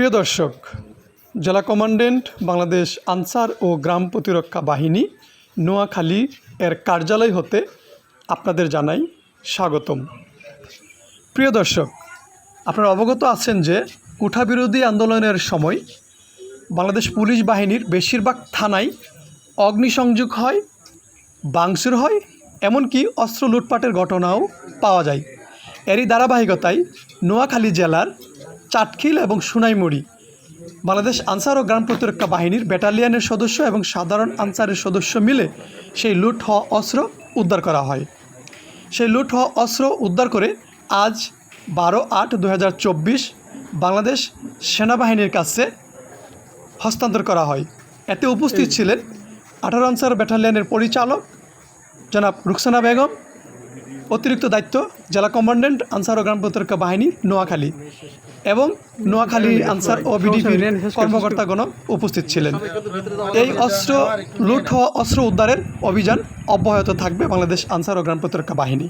প্রিয় দর্শক, জেলা কমান্ডেন্ট বাংলাদেশ আনসার ও গ্রাম প্রতিরক্ষা বাহিনী নোয়াখালী এর কার্যালয় হতে আপনাদের জানাই স্বাগতম। প্রিয় দর্শক, আপনারা অবগত আছেন যে কুঠা বিরোধী আন্দোলনের সময় বাংলাদেশ পুলিশ বাহিনীর বেশিরভাগ থানায় অগ্নিসংযোগ হয় বাংসুর হয়, এমনকি অস্ত্র লুটপাটের ঘটনাও পাওয়া যায়। এরই ধারাবাহিকতায় নোয়াখালী জেলার চাটখিল এবং সোনাইমুড়ি। বাংলাদেশ আনসার ও গ্রাম প্রতিরক্ষা বাহিনীর ব্যাটালিয়নের সদস্য এবং সাধারণ আনসারের সদস্য মিলে সেই লুট হওয়া অস্ত্র উদ্ধার করা হয়। সেই লুট হওয়া অস্ত্র উদ্ধার করে আজ বারো আট দু বাংলাদেশ সেনাবাহিনীর কাছে হস্তান্তর করা হয়। এতে উপস্থিত ছিলেন আঠারো আনসার ব্যাটালিয়নের পরিচালক জনাব রুকসানা বেগম, অতিরিক্ত দায়িত্ব জেলা কমান্ড্যান্ট আনসার ও গ্রাম প্রতিরক্ষা বাহিনী নোয়াখালী। এবং নোয়াখালী আনসার ও বিডিপির কর্মকর্তাগণ উপস্থিত ছিলেন। এই অস্ত্র লুট হওয়া অস্ত্র উদ্ধারের অভিযান অব্যাহত থাকবে বাংলাদেশ আনসার ও গ্রাম প্রতিরক্ষা বাহিনী।